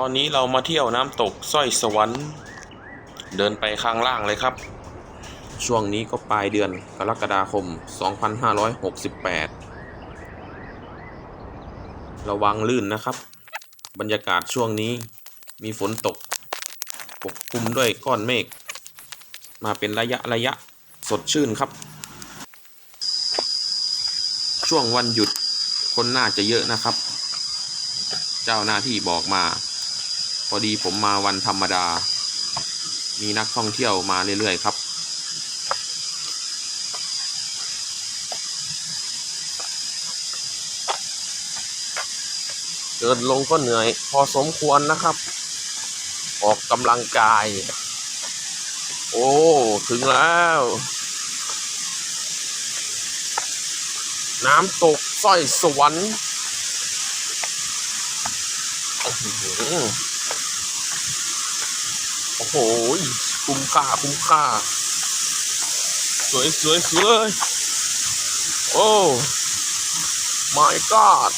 ตอนนี้เรามาเที่ยวน้ำตกสร้อยสวรรค์ เดินไปข้างล่างเลยครับ ช่วงนี้ก็ปลายเดือนกรกฎาคม 2568 ระวังลื่นนะครับ บรรยากาศช่วงนี้มีฝนตก ปกคลุมด้วยก้อนเมฆมาเป็นระยะระยะสดชื่นครับ ช่วงวันหยุดคนน่าจะเยอะนะครับ เจ้าหน้าที่บอกมา พอดีผมมาวันธรรมดา มีนักท่องเที่ยวมาเรื่อย ๆ ครับ เดินลงก็เหนื่อย พอสมควรนะครับ ออกกำลังกาย โอ้ ถึงแล้ว น้ำตกสร้อยสวรรค์ โอ้โห คุ้มค่า คุ้มค่า สวยสวยสวยโอ้ my god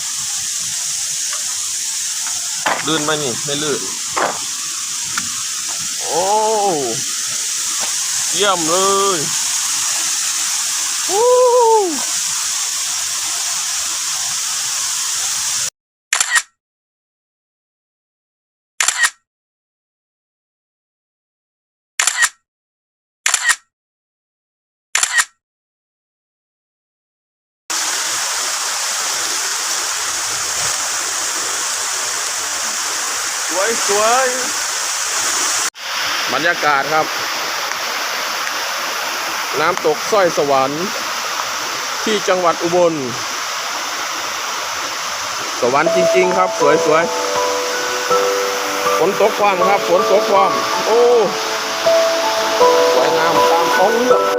ลื่นไหมนี่ ไม่ลื่น โอ้ เยี่ยมเลยวู้ สวยสวยบรรยากาศครับ น้ำตกสร้อยสวรรค์ ที่จังหวัดอุบล สวรรค์จริง ๆ ครับ สวยสวยฝนตกความครับฝนตกความโอ้สวยงามตามท้องเรื่อง